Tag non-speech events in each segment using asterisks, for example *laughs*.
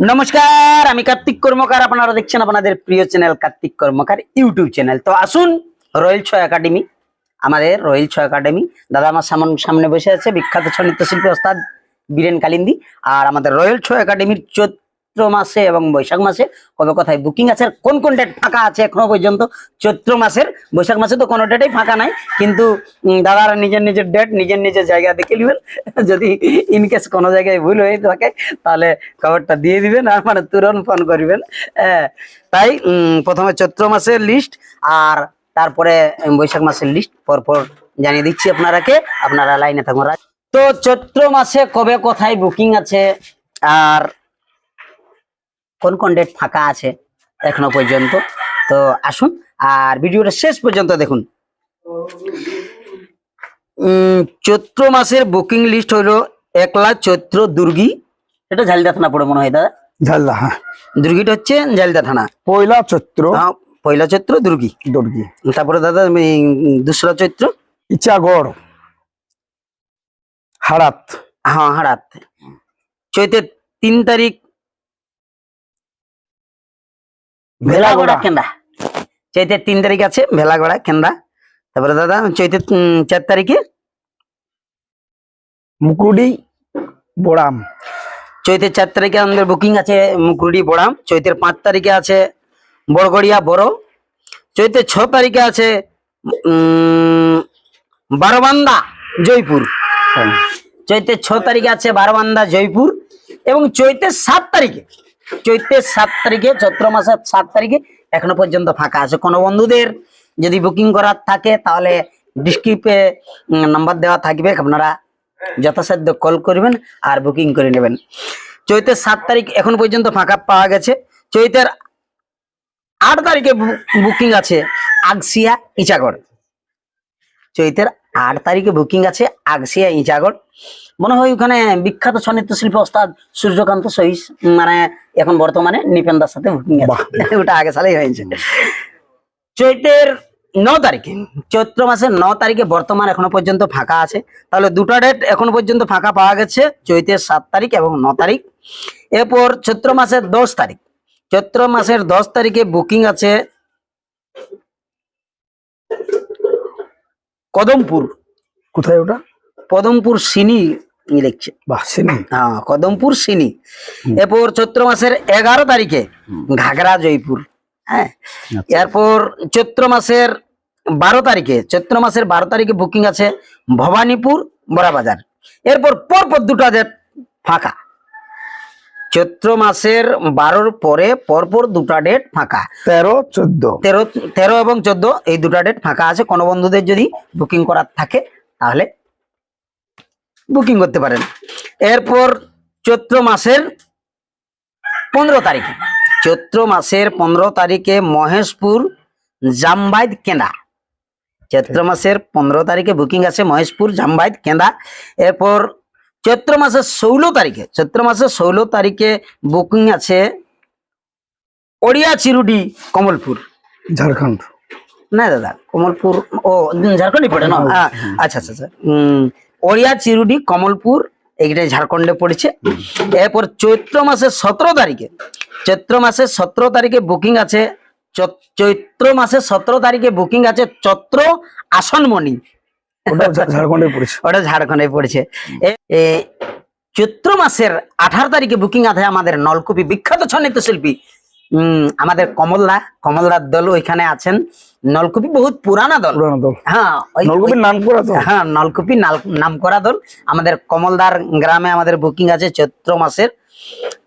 নমস্কার, আমি কার্তিক কর্মকার। আপনারা দেখছেন আপনাদের প্রিয় channel Kartik Karmakar YouTube channel. তো আসুন রয়েল ছয় একাডেমি, আমাদের রয়েল ছয় একাডেমি। দাদা আমার সামন সামনে বসে আছে বিখ্যাত ছয় নৃত্যশিল্পী ওস্তাদ বীরেন কালিন্দি। আর আমাদের রয়েল ছয় একাডেমির চৈত্র মাসে এবং বৈশাখ মাসে, কবে কোথায় বুকিং আছে, কোন কোন ডেট ফাঁকা আছে এখনও পর্যন্ত? চৈত্র মাসের, বৈশাখ মাসে তো কোনো ডেটেই ফাঁকা নাই, কিন্তু দাদারা নিজের নিজের ডেট নিজের নিজের জায়গা দেখে নেবেন। যদি ইনকেস কোনো জায়গায় ভুল হয়ে থাকে, তাহলে খবরটা দিয়ে দিবেন, আর মানে তুরন্ত ফোন করবেন। তাই প্রথমে চৈত্র মাসের লিস্ট আর তারপরে বৈশাখ মাসের লিস্ট পরপর জানিয়ে দিচ্ছি আপনারাকে। আপনারা লাইনে থাকুন। তো চৈত্র মাসে কবে কোথায় বুকিং আছে, আর কোন কোন ডেট ফাঁকা আছে এখনও পর্যন্ত? তো আসুন আর ভিডিওটা শেষ পর্যন্ত দেখুন। চৈত্র মাসের বুকিং লিস্ট হলো একলা চৈত্র দুর্গী। এটা ঝালদা থানা পড়ে মনে হয় দাদা? ঝালদা হ্যাঁ। দুর্গীটা হচ্ছে ঝালদা থানা। পয়লা চৈত্র। পয়লা চৈত্র দুর্গী। দুর্গী। তারপরে দাদা দুসরা চৈত্র? ইচাগড় হারাত। হ্যাঁ হারাত। চৈতের তিন তারিখ ভেলাগড়া কেন্দ্রা। চৈতের তিন তারিখ আছে ভেলাগড়া কেন্দ্রা। তারপরে দাদা চৈতের চার তারিখে? মুকুডি বোড়াম। চৈতের চার তারিখে আমাদের বুকিং আছে মুকুরডি বড়াম। চৈতের পাঁচ তারিখে আছে বড়গড়িয়া বড়। চৈতের ছ তারিখে আছে উম, বারবান্দা জয়পুর। হ্যাঁ। চৈতের ছ তারিখে আছে বারবান্দা জয়পুর এবং চৈতের সাত তারিখে চৈতের সাত তারিখে, চৈত্র মাসের সাত তারিখে এখনও পর্যন্ত ফাঁকা আছে। কোনো বন্ধুদের যদি বুকিং করার থাকে, তাহলে ডিসক্রিপে নাম্বার দেওয়া থাকবে। আপনারা যথাসাধ্য কল করবেন আর বুকিং করে নেবেন। চৈতের সাত তারিখ এখন পর্যন্ত ফাঁকা পাওয়া গেছে। চৈতের আট তারিখে বুকিং আছে আগসিয়া ইচাগড়। চৈতের আট তারিখে বুকিং আছে আগসিয়া ইচাগড় মনে হয় ওখানে বিখ্যাত সনৃত্য শিল্পী ওস্তাদ সূর্যকান্ত সহিস। মানে এখন বর্তমানে নিপেন্দার সাথে বুকিং আছে। ওটা আগে সালেই হয়েছে। চৈতের ন তারিখে চৈত্র মাসের ন তারিখে বর্তমান এখনও পর্যন্ত ফাঁকা আছে। তাহলে দুটো ডেট এখনও পর্যন্ত ফাঁকা পাওয়া গেছে চৈতের সাত তারিখ এবং ন তারিখ। এরপর চৈত্র মাসের দশ তারিখ। চৈত্র মাসের দশ তারিখে বুকিং আছে কদমপুর। কোথায় ওটা? পদমপুর সিনি লিখছে। বাহ সিনি। হ্যাঁ কদমপুর সিনি। এরপর চৈত্র মাসের এগারো তারিখে ঘাগরা জয়পুর হ্যাঁ। আচ্ছা। এরপর চৈত্র মাসের বারো তারিখে চৈত্র মাসের বারো তারিখে বুকিং আছে ভবানীপুর বড়াবাজার। এরপর পরপর দুটো ফাঁকা। চৈত্র মাসের বারোর পরে পরপর দুটা ডেট ফাঁকা। তেরো চোদ্দ। তেরো তেরো এবং চোদ্দ এই দুটা ডেট ফাঁকা আছে। কোনো বন্ধুদের যদি বুকিং করার থাকে তাহলে বুকিং করতে পারেন। এরপর চৈত্র মাসের পনেরো তারিখে। চৈত্র মাসের পনেরো তারিখে মহেশপুর জামবাইদ কেনা চৈত্র মাসের পনেরো তারিখে বুকিং আছে মহেশপুর জামবাইদ কেন্দা। এরপর চৈত্র মাসের ষোলো তারিখে চৈত্র মাসের ষোলো তারিখে বুকিং আছে ওড়িয়া চিরুডি কমলপুর ঝাড়খণ্ড না দাদা কমলপুর ও ঝাড়খণ্ডই পড়ে না আচ্ছা আচ্ছা আচ্ছা উম, ওড়িয়া চিরুডি কমলপুর এইটাই ঝাড়খণ্ডে পড়েছে এরপর চৈত্র মাসের সতেরো তারিখে চৈত্র মাসের সতেরো তারিখে বুকিং আছে চৈত্র মাসের সতেরো তারিখে বুকিং আছে চৈত্র আসনমণি ওটা ঝাড়খণ্ডে পড়েছে। ওটা ঝাড়খণ্ডে পড়েছে। এ- এ, চৈত্র মাসের আঠারো তারিখে বুকিং আছে আমাদের নলকুপি বিখ্যাত ছন্নিত শিল্পী আমাদের কমলদা কমলদার দল ওইখানে আছেন। নলকুপি বহুত পুরানা দল। হ্যাঁ নাম করা হ্যাঁ নলকুপি নাম করা দল। আমাদের কমলদার গ্রামে আমাদের বুকিং আছে চৈত্র মাসের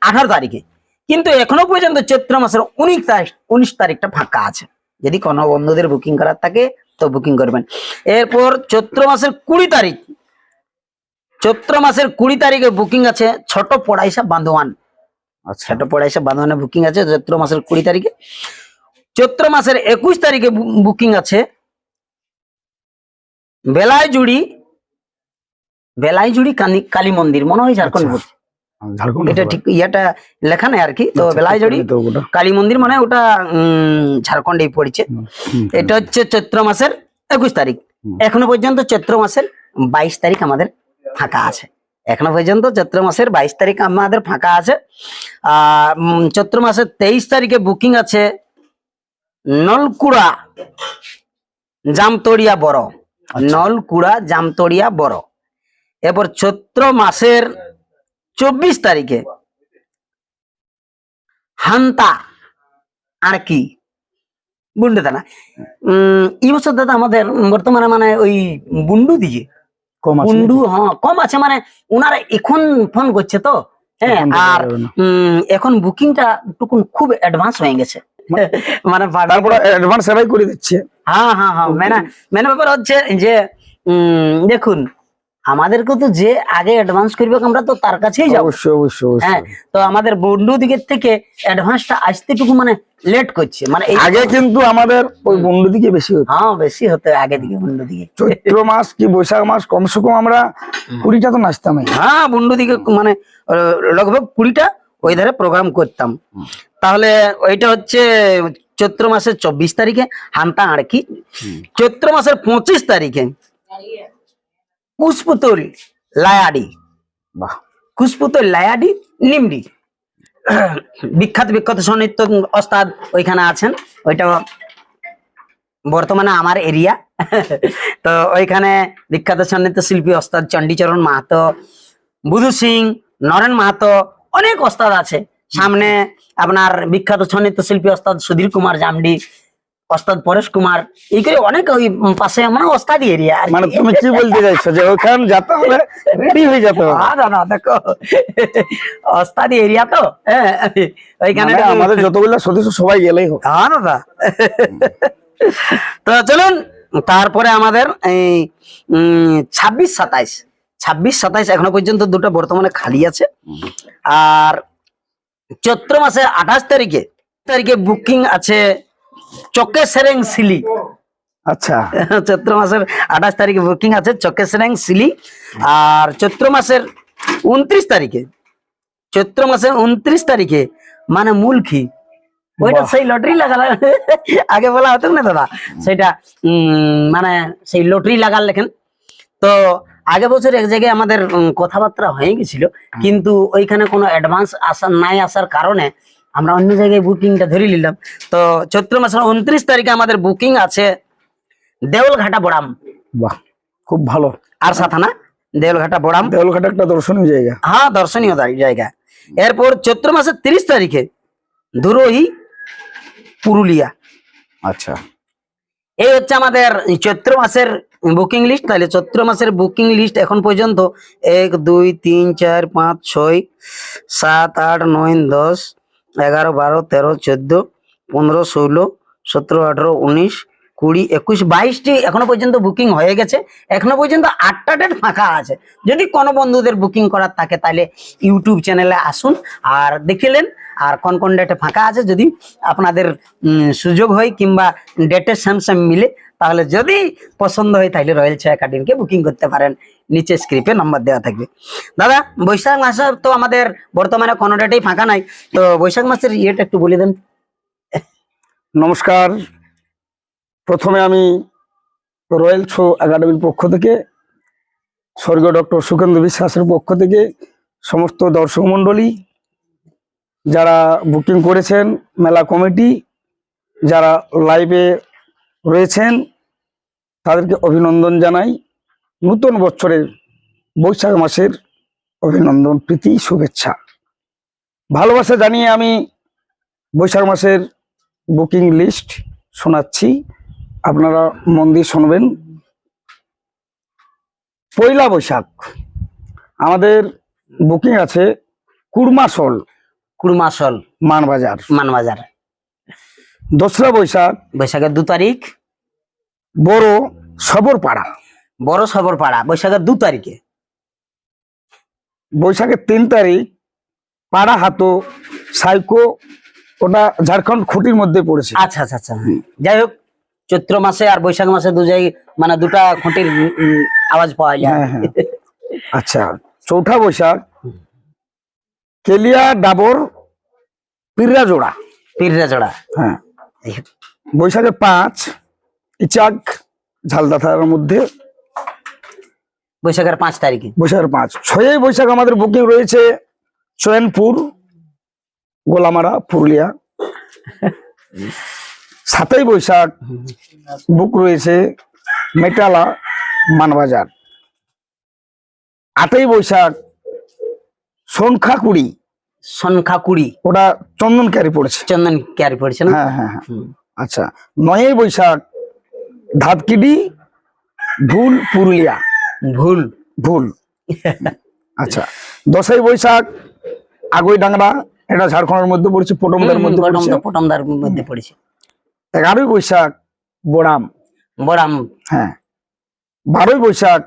আঠারো তারিখে। কিন্তু এখনও পর্যন্ত চৈত্র মাসের উনিশ তারিখ উনিশ তারিখটা ফাঁকা আছে। যদি কোনো বন্ধুদের বুকিং করার থাকে তো বুকিং করবেন। এরপর চৈত্র মাসের কুড়ি তারিখ। চৈত্র মাসের কুড়ি তারিখে বুকিং আছে ছোট পড়াইসা বান্ধবান। আচ্ছা। ছোট পড়াইসা বান্ধবানে বুকিং আছে চৈত্র মাসের কুড়ি তারিখে। চৈত্র মাসের একুশ তারিখে বুকিং আছে বেলাইজুড়ি বেলাইজুড়ি কানি- কালী মন্দির। মনে হয় ঝাড়খণ্ড আচ্ছা। ঝাড়খণ্ড এটা ঠিক ইয়াটা লেখা নাই আর কি তো আচ্ছা, কালী মন্দির মানে ওটা উম, ঝাড়খণ্ডেই পড়ছে। এটা হচ্ছে চৈত্র মাসের একুশ তারিখ। এখনও পর্যন্ত চৈত্র মাসের বাইশ তারিখ আমাদের ফাঁকা আছে। এখনও পর্যন্ত চৈত্র মাসের বাইশ তারিখ আমাদের ফাঁকা আছে। চৈত্র মাসের তেইশ তারিখে বুকিং আছে নলকুড়া জামতড়িয়া বড়। নলকুড়া জামতড়িয়া বড়। এরপর চৈত্র মাসের চব্বিশ তারিখে। হান্তা আর কি? বুন্ডু দানা। উম এই বছর দাদা আমাদের বর্তমানে মানে ওই বুন্ডু আছে বুন্ডু হ্যাঁ কম আছে মানে ওনারা এখন ফোন করছে তো। হ্যাঁ আর এখন বুকিংটা টুকুন খুব অ্যাডভান্স হয়ে গেছে। মানে *laughs* তারপরে অ্যাডভান্স এরাই করে দিচ্ছে। হ্যাঁ হ্যাঁ হ্যাঁ। মেনা মেন ব্যাপার হচ্ছে যে উম, দেখুন আমাদেরকে তো যে আগে অ্যাডভান্স করবে আমরা তো তার কাছেই যাব। অবশ্যই অবশ্যই হ্যাঁ তো আমাদের বন্ধু দিকের থেকে অ্যাডভান্সটা আসতে টুকু মানে লেট করছে। মানে আগে কিন্তু আমাদের ওই বন্ধু দিকে বেশি হতো। হ্যাঁ বেশি হতো আগে দিকে বন্ধু দিকে। চৈত্র মাস কি বৈশাখ মাস কমসে কম আমরা কুড়িটা তো নাচতামই। হ্যাঁ বন্ধু দিকে মানে লগভগ কুড়িটা ওই ধারে প্রোগ্রাম করতাম। তাহলে ওইটা হচ্ছে চৈত্র মাসের চব্বিশ তারিখে হান্তা আড়কি। চৈত্র মাসের পঁচিশ তারিখে। কুশপুতুল লায়াডি। বাহ। কুশপুতুল লায়াডি, নিমডি। বিখ্যাত বিখ্যাত সন্নিত্য ওস্তাদ ওইখানে আছেন। ওইটা বর্তমানে আমার এরিয়া। তো ওইখানে বিখ্যাত সন্নিত্য শিল্পী ওস্তাদ চণ্ডীচরণ মাহাতো, বুধু সিং, নরেন মাহাতো, অনেক ওস্তাদ আছে। সামনে আপনার বিখ্যাত সন্নিত্য শিল্পী ওস্তাদ সুধীর কুমার জামডি ওস্তাদ পরেশ কুমার এই করে অনেক ওই পাশে মানে ওস্তাদি এরিয়া। মানে তুমি কি বলতে চাইছো যে ওখান যেতে হলে রেডি হয়ে যেতে হবে না না দেখো ওস্তাদি এরিয়া তো হ্যাঁ ওইখানে মানে আমাদের যতগুলো সদস্য সবাই গেলেই হোক। হ্যাঁ দাদা তো চলুন তারপরে আমাদের এই ছাব্বিশ সাতাইশ। ছাব্বিশ সাতাইশ এখনও পর্যন্ত দুটো বর্তমানে খালি আছে। আর চৈত্র মাসের আঠাশ তারিখে তারিখে বুকিং আছে চকে সেরেং সিলি। আচ্ছা। *laughs* চৈত্র মাসের আঠাশ তারিখে বুকিং আছে চকে সেরেং সিলি। আর চৈত্র মাসের উনত্রিশ তারিখে চৈত্র মাসের উনত্রিশ তারিখে মানে মূলখি। ওইটা সেই লটারি লাগাল *laughs* আগে বলা হতো না দাদা? সেটা উম, মানে সেই লটারি লাগাল লেখেন তো আগে বছর এক জায়গায় আমাদের কথাবার্তা হয়ে গেছিল। কিন্তু ওইখানে কোনো অ্যাডভান্স আসা নাই আসার কারণে আমরা অন্য জায়গায় বুকিংটা ধরে নিলাম। তো চৈত্র মাসের উনত্রিশ তারিখে আমাদের বুকিং আছে দেউলঘাটা বড়াম। বাহ খুব ভালো। আর সাথে না দেউলঘাটা বড়াম। দেউলঘাট একটা দর্শনীয় জায়গা। হ্যাঁ দর্শনীয় জায়- জায়গা। এরপর চৈত্র মাসের তিরিশ তারিখে দুরোহি পুরুলিয়া। আচ্ছা। এই হচ্ছে আমাদের চৈত্র মাসের বুকিং লিস্ট। তাহলে চৈত্র মাসের বুকিং লিস্ট এখন পর্যন্ত এক দুই তিন চার পাঁচ ছয় সাত আট নয় দশ এগারো, বারো, তেরো, চোদ্দ, পনেরো, ষোলো, সতেরো, আঠারো, উনিশ, কুড়ি, একুশ, বাইশটি এখনও পর্যন্ত বুকিং হয়ে গেছে। এখনও পর্যন্ত আটটা ডেট ফাঁকা আছে। যদি কোনো বন্ধুদের বুকিং করার থাকে, তাহলে ইউটিউব চ্যানেলে আসুন আর দেখিলেন আর কোন কোন ডেটে ফাঁকা আছে। যদি আপনাদের সুযোগ হয় কিংবা ডেটের স্যামসাম মিলে, তাহলে যদি পছন্দ হয়, তাহলে রয়্যাল চা একাডেমিকে বুকিং করতে পারেন। নিচে স্ক্রিপে নম্বর দেওয়া থাকবে। দাদা, বৈশাখ মাসে তো আমাদের বর্তমানে কোনো ডেটেই ফাঁকা নাই, তো বৈশাখ মাসের ইয়েটা একটু বলে দেন। নমস্কার। প্রথমে আমি রয়্যাল শো একাডেমির পক্ষ থেকে, স্বর্গীয় ডক্টর সুখেন্দ্র বিশ্বাসের পক্ষ থেকে সমস্ত দর্শক মণ্ডলী, যারা বুকিং করেছেন, মেলা কমিটি, যারা লাইভে রয়েছেন, তাদেরকে অভিনন্দন জানাই। নতুন বছরের বৈশাখ মাসের অভিনন্দন প্রীতি শুভেচ্ছা। ভালোবাসা জানিয়ে আমি বৈশাখ মাসের বুকিং লিস্ট শোনাচ্ছি। আপনারা মন দিয়ে শুনবেন। পয়লা বৈশাখ। আমাদের বুকিং আছে কুড়মাসল কুড়মাসল মানবাজার। মানবাজার। দোসরা বৈশাখ বৈশাখের দু তারিখ। বড় সবরপাড়া। বড় সবর পাড়া বৈশাখের দু তারিখে। বৈশাখের তিন তারিখ পাড়া হাতো সাইকো ওটা ঝাড়খণ্ড খুঁটির মধ্যে পড়েছে। আচ্ছা আচ্ছা আচ্ছা হ্যাঁ। যাই হোক চৈত্র মাসে আর বৈশাখ মাসে দু জায়গায় মানে দুটা খুঁটির আওয়াজ পাওয়া যায়। হ্যাঁ, হ্যাঁ। আচ্ছা চৌঠা বৈশাখ কেলিয়া ডাবর পিররা জোড়া পীররা জোড়া হ্যাঁ বৈশাখে পাঁচ ইচাক ঝালদাথার মধ্যে বৈশাখের পাঁচ তারিখে। বৈশাখের পাঁচ। ছয়ই বৈশাখ আমাদের বুকিং রয়েছে চয়নপুর গোলামারা পুরুলিয়া। সাতই বৈশাখ বুক রয়েছে মেটালা মানবাজার। আটই বৈশাখ সোনখাকুড়ি। সংখ্যা কুড়ি ওটা চন্দন ক্যারি পড়েছে। চন্দন ক্যারি পড়েছে না? হ্যাঁ হ্যাঁ হ্যাঁ। আচ্ছা নয়ই বৈশাখ ধাতকিডি ভুল পুরুলিয়া। ভুল। ভুল। আচ্ছা দশই বৈশাখ আগই ডাংরা এটা ঝাড়খণ্ডের মধ্যে পড়ছে পটমদার মধ্যে পড়ছে। পটমদার মধ্যে পড়েছে। এগারোই বৈশাখ বোড়াম। বড়াম। হ্যাঁ বারোই বৈশাখ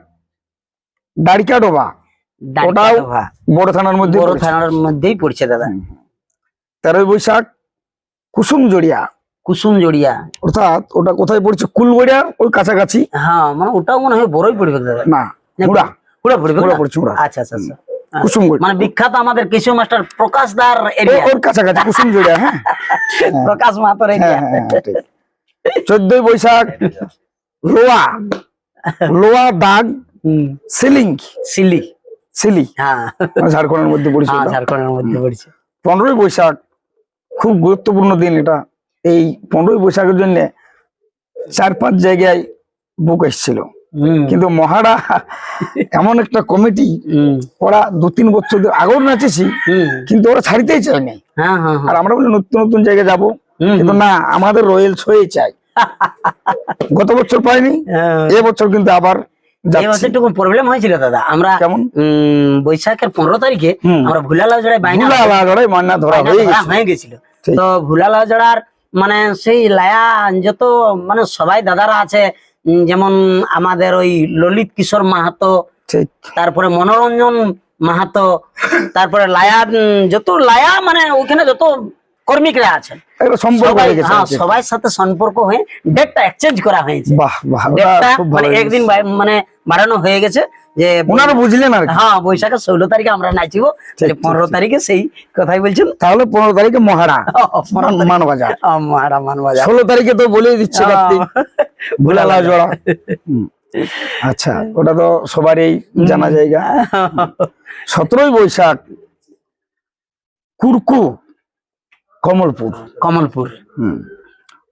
ওটাও ডালিকাটোভা। বড় থানার মধ্যে বড় থানার মধ্যেই পড়ছে দাদা। তেরোই বৈশাখ কুসুম জড়িয়া কুসুম জড়িয়া। অর্থাৎ ওটা কোথায় পড়ছে? কুলগড়িয়ার ওই কাছাকাছি। হ্যাঁ মানে ওটাও মনে হয় বড়ই পড়বে দাদা। না মুড়া পড়বে পড়ছে আচ্ছা আচ্ছা আচ্ছা। কুসুম মানে বিখ্যাত আমাদের কেশু মাস্টার প্রকাশ দার এরিয়া ওর কাছাকাছি কুসুম জড়িয়া হ্যাঁ। *laughs* প্রকাশ হ্যাঁ এরিয়া হ্যাঁ। চোদ্দই বৈশাখ লোয়া লোয়া দাগ সিলিং। সিলি। সিলি। হ্যাঁ। ঝাড়খণ্ডের মধ্যে পড়েছে ঝাড়খণ্ডের মধ্যে পড়ছে। পনেরোই বৈশাখ খুব গুরুত্বপূর্ণ দিন এটা। এই পনেরোই বৈশাখের জন্য চার পাঁচ জায়গায় বুক এসেছিল। কিন্তু মহারা এমন একটা কমিটি ওরা দু তিন বছর আগেও নাচেছি কিন্তু ওরা ছাড়িতেই চায়নি। হ্যাঁ হ্যাঁ আর হ্যাঁ আমরা বলি নতুন নতুন জায়গায় যাব কিন্তু না আমাদের রয়েল ছয়ে চাই গত বছর পাইনি হ্যাঁ। এবছর কিন্তু আবার একটু প্রবলেম হয়েছিল দাদা। আমরা কেমন? বৈশাখের পনেরো তারিখে। আমরা জড়াই বাইনা মান্না ধরা হয়ে গেছিল। তো ভুলালাল জড়ার মানে সেই লায়া যত মানে সবাই দাদারা আছে যেমন আমাদের ওই ললিত কিশোর মাহাতো তারপরে মনোরঞ্জন মাহাতো তারপরে লায়া যত লায়া মানে ওখানে যত কর্মিকরা আছেন সম্পর্ক সবাই হ্যাঁ সবার সাথে সম্পর্ক হয়ে ডেটটা এক্সচেঞ্জ করা হয়েছে। ডেটটা মানে একদিন মানে বাড়ানো হয়ে গেছে। যে ওনারা বুঝলেন আর হ্যাঁ বৈশাখের ষোলো তারিখে আমরা নাচিব। পনেরো তারিখে সেই কথাই বলছেন। তাহলে পনেরো তারিখে মহারা *laughs* *laughs* মানবাজার। ষোলো তারিখে তো বলে দিচ্ছে *laughs* ভুলালা জোড়া আচ্ছা ওটা তো সবারই জানা জায়গা। সতেরোই বৈশাখ কুরকু কমলপুর। কমলপুর। হুম।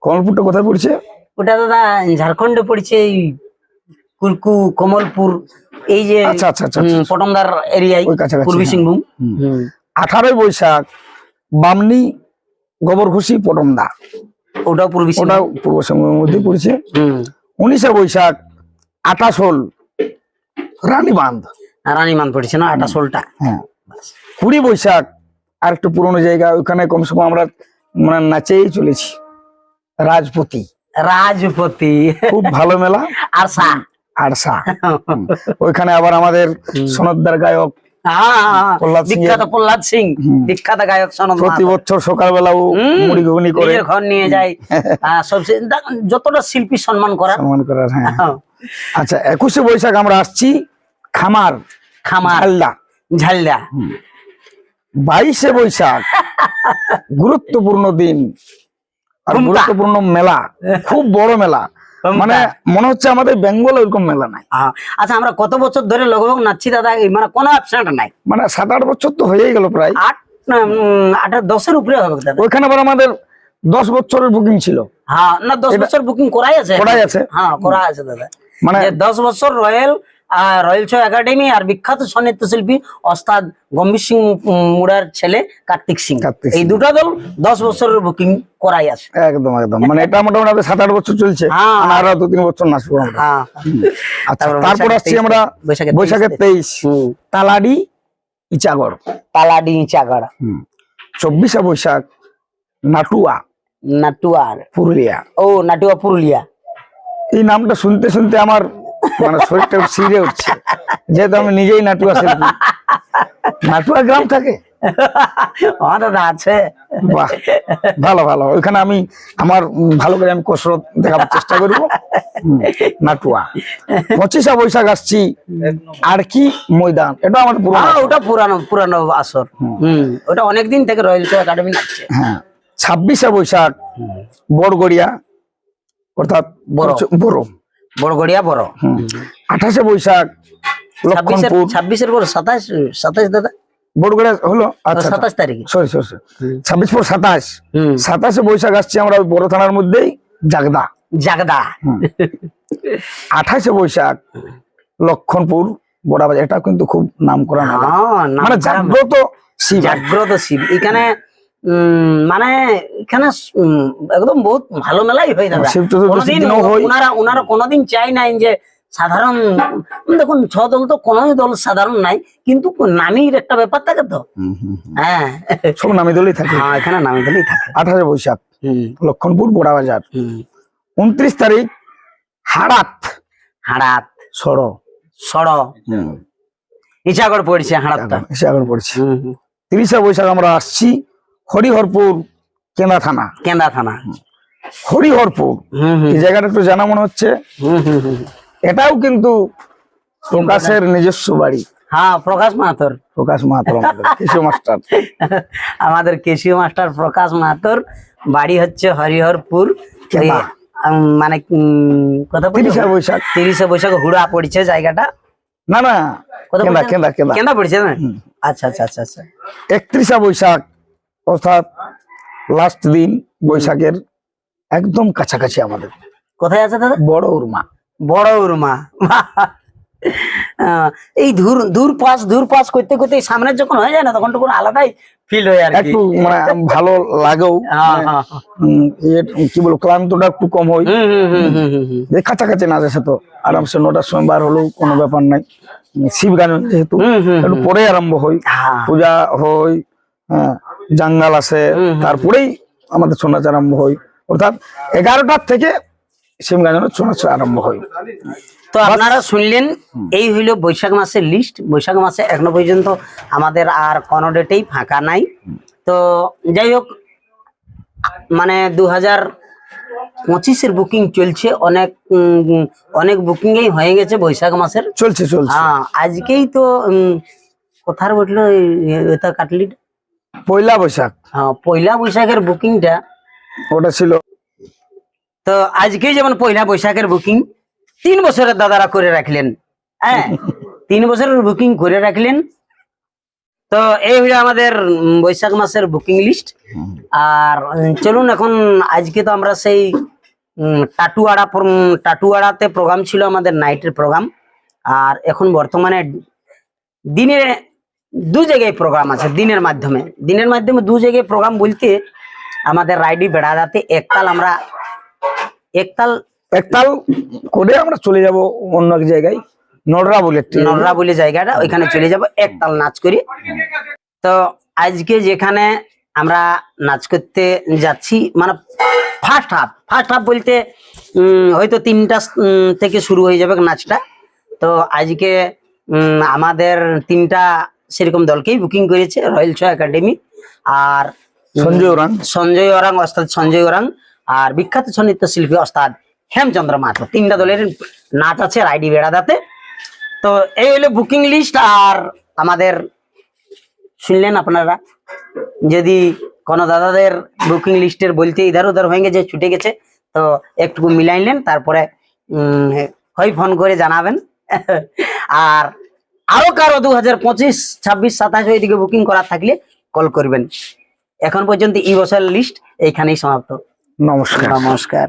কমলপুরটা কোথায় পড়ছে? ওটা দাদা ঝাড়খণ্ডে পড়ছে কুরকু কমলপুর। এই যে আচ্ছা আচ্ছা আচ্ছা পটমদার এরিয়ায় ওই কাছাকাছি, পূর্বী হ্যাঁ। সিংভূম। আঠারোই বৈশাখ বামনি গোবরঘুষি পটমদা। ওটাও পূর্বী ওটা পূর্ব সিংভূমের মধ্যে পড়েছে। হুম। উনিশে বৈশাখ আটাশোল রানীবান্ধ রানীমান পড়ছে না আটা ষোলটা হ্যাঁ। কুড়ি বৈশাখ আর একটু পুরোনো জায়গা ওখানে কমসে কম আমরা মানে নাচেই চলেছি। রাজপতি। রাজপতি। খুব ভালো মেলা। আর সা আরসা। *laughs* ওইখানে আবার আমাদের সনদদার গায়ক বিখ্যাত প্রহ্লাদ সিং। বিখ্যাত গায়ক সনদ প্রতি বছর মুড়ি ঘুগনি করে। ঘর নিয়ে যায়। *laughs* সবচেয়ে যতটা শিল্পী সম্মান করার। সম্মান করার হ্যাঁ। আচ্ছা একুশে বৈশাখ আমরা আসছি খামার বাইশে বৈশাখ *laughs* গুরুত্বপূর্ণ দিন। আর গুরুত্বপূর্ণ মেলা। খুব বড় মেলা। মানে মনে হচ্ছে আমাদের বেঙ্গল ওইরকম মেলা নাই। আচ্ছা আমরা কত বছর ধরে লগভগ নাচ্ছি দাদা? মানে কোনো অ্যাবসেন্ট নাই। মানে সাত আট বছর তো হয়েই গেল প্রায়। আট আট আর দশের উপরে হবে দাদা। ওইখানে আবার আমাদের দশ বছরের বুকিং ছিল। হ্যাঁ না দশ বছর বুকিং করাই আছে করাই আছে? হ্যাঁ করা আছে দাদা। মানে দশ বছর রয়্যাল রয়্যাল শো একাডেমি আর বিখ্যাত সন্নিত্য শিল্পী ওস্তাদ গম্ভীর সিং মুড়ার ছেলে কার্তিক সিং। এই দুটো দল দশ বছরের বুকিং করাই আছে। একদম একদম। মানে এটা মোটামুটি সাত আট বছর চলছে। হ্যাঁ। মানে দু তিন বছর নাচবো আমরা। হ্যাঁ। আচ্ছা তারপর আসছি আমরা বৈশাখের তেইশ। তালাডি ইচাগড়। পালাডি চাগড়া চব্বিশে বৈশাখ নাটুয়া। নাটুয়ার। পুরুলিয়া। ও নাটুয়া পুরুলিয়া। এই নামটা শুনতে শুনতে আমার মানে শরীরটা সিঁড়ে উঠছে। যেহেতু আমি নিজেই নাটুয়া শিল্পী। নাটুয়া গ্রাম থাকে? আছে। বাহ ভালো ভালো। ওইখানে আমি আমার ভালো করে আমি কসরত দেখাবার চেষ্টা করব। হুম, নাটুয়া। পঁচিশে বৈশাখ আসছি। আর কি ময়দান? এটা আমার ওটা পুরানো পুরানো আসর। হুম। ওটা অনেকদিন থেকে রয়্যাল শো একাডেমি নাচছে হ্যাঁ ছাব্বিশে বৈশাখ বড়গড়িয়া অর্থাৎ বড়। বড়। বড় গড়িয়া বড়। আঠাশে বৈশাখ ছাব্বিশের লক্ষণপুর। ছাব্বিশের পর সাতাশ সাতাশ দাদা? বড়গড়ে হলো? আচ্ছা সাতাশ তারিখে। সরি সরি ছাব্বিশ পর সাতাশ। সাতাশে বৈশাখ আসছে আমরা ওই বড় থানার মধ্যেই জাগদা। জাগদা। আঠাশে বৈশাখ লক্ষণপুর বড়াবাজার। এটা কিন্তু খুব নাম করা। হ্যাঁ, মানে জাগ্রত শিব। জাগ্রত শিব। এখানে মানে এখানে একদম বহুত ভালো মেলাই হয়ে যাবে। কোনোদিন ওনারা ওনারা কোনোদিন চাই নাই যে সাধারণ দেখুন ছ দল তো কোনো দল সাধারণ নাই কিন্তু নামির একটা ব্যাপার থাকে তো। হ্যাঁ। সব নামি দলই থাকে। হ্যাঁ এখানে নামি দলই থাকে। আঠাশে বৈশাখ হুম, লক্ষণপুর বড়াবাজার হুম। উনত্রিশ তারিখ হাড়াত। হাড়াত। সড়। সড়। ইচাগড় পড়ছে হাড়াতটা। এখন পড়ছি। তিরিশে বৈশাখ আমরা আসছি। হরিহরপুর কেন্দা থানা। কেন্দা থানা। হরিহরপুর। এই জায়গাটা একটু জানা মনে হচ্ছে। এটাও কিন্তু প্রকাশের নিজস্ব বাড়ি। হ্যাঁ প্রকাশ মাহাতর। প্রকাশ মাহাতো আমাদের কৃষি মাস্টার। *laughs* আমাদের কেশিও মাস্টার প্রকাশ মাহাতর বাড়ি হচ্ছে হরিহরপুর। মানে কথা? তিরিশে বৈশাখ। তিরিশে বৈশাখ হুড়া পড়ছে জায়গাটা। না না? কেন্দা কেন্দা কেন্দা। পড়ছে না? আচ্ছা আচ্ছা আচ্ছা আচ্ছা। একত্রিশে বৈশাখ অর্থাৎ লাস্ট দিন বৈশাখের একদম কাছাকাছি আমাদের। কোথায় আছে দাদা? বড় উর্মা। বড় উরমা। এই দূর দূর পাস দূর পাস করতে করতে এই সামনের যখন হয়ে যায় না তখন তো কোনো আলাদাই ফিল হয় আর একটু মানে ভালো লাগেও। *laughs* হ্যাঁ, হ্যাঁ, হ্যাঁ। এর কি বলব ক্লান্তটা একটু কম হয়। কাছাকাছি না আসে তো আরামসে নটার সময় বার হলেও কোনো ব্যাপার নাই। শিব গান যেহেতু একটু পরে আরম্ভ হ্যাঁ। পূজা হয় হ্যাঁ জাঙ্গাল হুম। তারপরেই আমাদের ছৌ নাচ আরম্ভ হয়। অর্থাৎ এগারোটার থেকে শিব গানের ছৌ নাচ আরম্ভ হয়। তো আপনারা শুনলেন এই হইল বৈশাখ মাসের লিস্ট বৈশাখ মাসে এখনও পর্যন্ত আমাদের আর কোনো ডেটেই ফাঁকা নাই। তো যাই হোক মানে দু হাজার পঁচিশের বুকিং চলছে। অনেক অনেক বুকিং হয়ে গেছে বৈশাখ মাসের। চলছে চলছে। হ্যাঁ আজকেই তো কোথার বলল এটা কাটলি? পয়লা বৈশাখ। হ্যাঁ পয়লা বৈশাখের বুকিংটা ওটা ছিল। তো আজকেই যেমন পয়লা বৈশাখের বুকিং তিন বছরের দাদারা করে রাখলেন। হ্যাঁ তিন বছরের বুকিং করে রাখলেন। তো এই হলো আমাদের বৈশাখ মাসের বুকিং লিস্ট আর চলুন এখন আজকে তো আমরা সেই টাটুয়াড়া টাটুয়াড়াতে প্রোগ্রাম ছিল আমাদের নাইটের প্রোগ্রাম আর এখন বর্তমানে দিনে দু জায়গায় প্রোগ্রাম আছে দিনের মাধ্যমে। দিনের মাধ্যমে দু জায়গায় প্রোগ্রাম বলতে আমাদের রাইডি বেড়াদাতে একতাল আমরা একতাল একতাল করে আমরা চলে যাব অন্য এক জায়গায় নড়রা বলে নররা বলে জায়গাটা ওইখানে চলে যাব একতাল নাচ করি। তো আজকে যেখানে আমরা নাচ করতে যাচ্ছি মানে ফার্স্ট হাফ ফার্স্ট হাফ বলতে হয়তো তিনটা থেকে শুরু হয়ে যাবে নাচটা। তো আজকে আমাদের তিনটা সেরকম দলকেই বুকিং করেছে রয়্যাল শো একাডেমি আর সঞ্জয় ওরাং। সঞ্জয় ওরাং ওস্তাদ সঞ্জয় ওরাং আর বিখ্যাত সংগীত শিল্পী ওস্তাদ হেমচন্দ্র মাহাতো। তিনটা দলের নাচ আছে রাইডি বেড়াদাতে। তো এই হলো বুকিং লিস্ট আর আমাদের শুনলেন আপনারা? যদি কোনো দাদাদের বুকিং লিস্টের বলতে ইধার উধার হয়ে গেছে ছুটে গেছে তো একটু মিলাইলেন তারপরে হয় ফোন করে জানাবেন। *laughs* আর আরও কারও দু হাজার পঁচিশ ছাব্বিশ সাতাশ ওইদিকে বুকিং করার থাকলে কল করবেন। এখন পর্যন্ত ই বছরের লিস্ট এইখানেই সমাপ্ত। নমস্কার। নমস্কার।